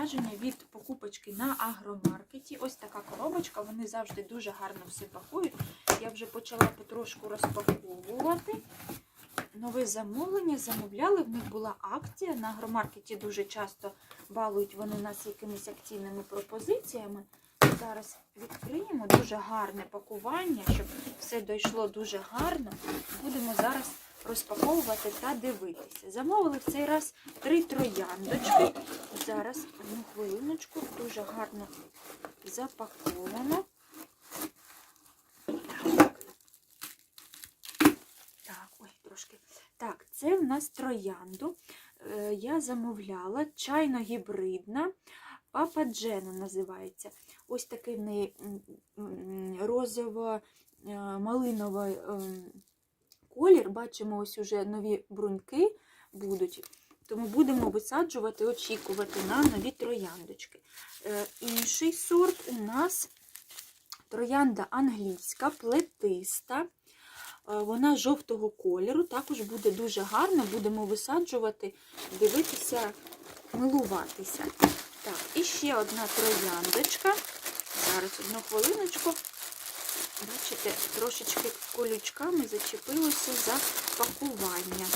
враження від покупочки на агромаркеті. Ось така коробочка, вони завжди дуже гарно все пакують. Я вже почала потрошку розпаковувати. Нове замовлення замовляли, в них була акція. На агромаркеті дуже часто балують вони нас якимись акційними пропозиціями. Зараз відкриємо дуже гарне пакування, щоб все дійшло дуже гарно. Будемо розпаковувати та дивитися. Замовили в цей раз три трояндочки. Зараз одну хвилиночку, дуже гарно запаковано. Так. Ой, трошки. Так, це в нас троянду. Е, Я замовляла чайно-гібридна. Папа Джена називається. Ось такий в неї розово-малиновий ем, колір. Бачимо, ось уже нові бруньки будуть. Тому будемо висаджувати, очікувати на нові трояндочки. Е, Інший сорт у нас троянда англійська, плетиста. Е, Вона жовтого кольору, також буде дуже гарно, будемо висаджувати, дивитися, милуватися. Так, і ще одна трояндочка. Зараз одну хвилиночку. Бачите, трошечки колючками зачепилося за пакування.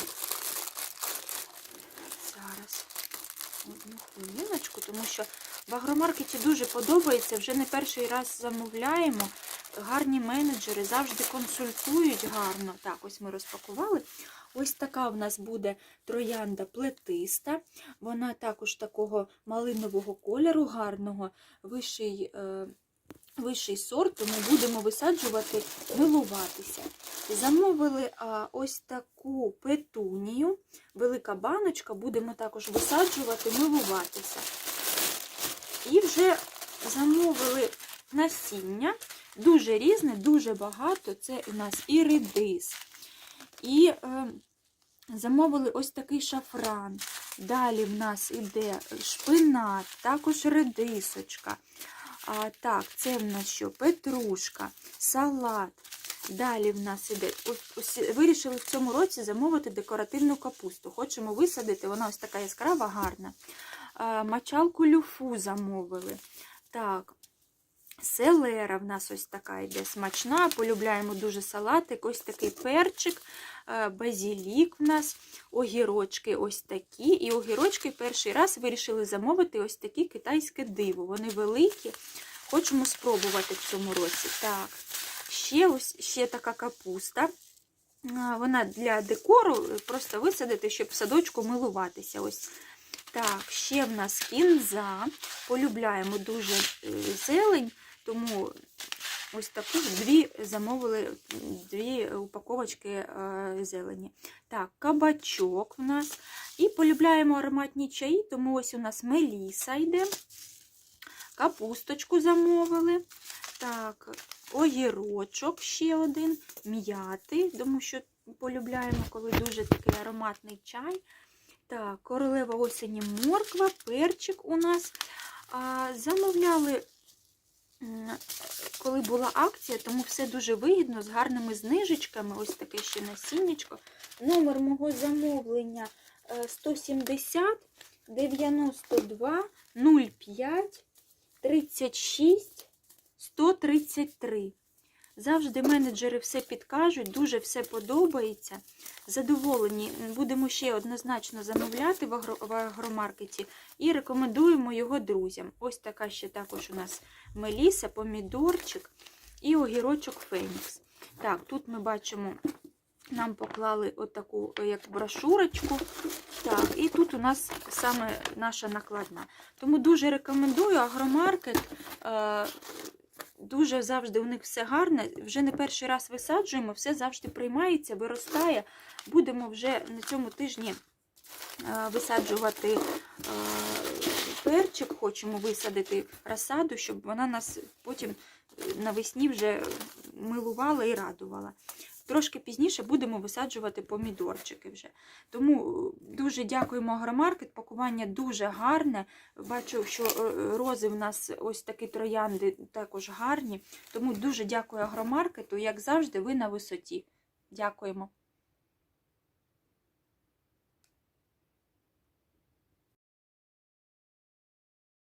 Зараз одну хвилиночку, тому що в агромаркеті дуже подобається, вже не перший раз замовляємо. Гарні менеджери завжди консультують гарно. Так, ось ми розпакували. Ось така в нас буде троянда плетиста. Вона також такого малинового кольору, гарного, вищий, е, вищий сорт, тому будемо висаджувати, милуватися. Замовили а, ось таку петунію, велика баночка, будемо також висаджувати, милуватися. І вже замовили насіння. Дуже різне, дуже багато. Це у нас і редис, і е, замовили ось такий шафран. Далі в нас іде шпинат, також редисочка. А, так, це в нас що? Петрушка, салат. Далі в нас іде. Вирішили в цьому році замовити декоративну капусту. Хочемо висадити, вона ось така яскрава, гарна. А, мачалку люфу замовили. Так, Селера в нас ось така йде смачна. Полюбляємо дуже салатик. Ось такий перчик, е, базілік в нас, огірочки ось такі. І огірочки перший раз вирішили замовити ось такі китайське диво. Вони великі. Хочемо спробувати в цьому році. Так, ще ось ще така капуста. Е, Вона для декору, просто висадити, щоб в садочку милуватися. Ось так, ще в нас кінза. Полюбляємо дуже е, зелень, тому ось таку дві замовили дві упаковочки е, зелені. Так, кабачок в нас. І полюбляємо ароматні чаї, тому ось у нас меліса йде. Капусточку замовили. Так, огірочок ще один, м'яти, тому що полюбляємо, коли дуже такий ароматний чай. Так, королева осені морква, перчик у нас. А, замовляли, коли була акція, тому все дуже вигідно, з гарними знижечками. Ось таке ще насіннячко. Номер мого замовлення е, 170 92 05 36 133. Завжди менеджери все підкажуть, дуже все подобається. Задоволені, будемо ще однозначно замовляти в, агро, агромаркеті і рекомендуємо його друзям. Ось така ще також у нас меліса, помідорчик і огірочок Фенікс. Так, тут ми бачимо, нам поклали отаку як брошурочку. Так, і тут у нас саме наша накладна. Тому дуже рекомендую агромаркет. Дуже завжди у них все гарне. Вже не перший раз висаджуємо, все завжди приймається, виростає. Будемо вже на цьому тижні висаджувати е, перчик, хочемо висадити розсаду, щоб вона нас потім навесні вже милувала і радувала. Трошки пізніше будемо висаджувати помідорчики вже. Тому дуже дякуємо агромаркет, пакування дуже гарне. Бачу, що рози в нас ось такі троянди також гарні. Тому дуже дякую агромаркету. Як завжди, ви на висоті. Дякуємо.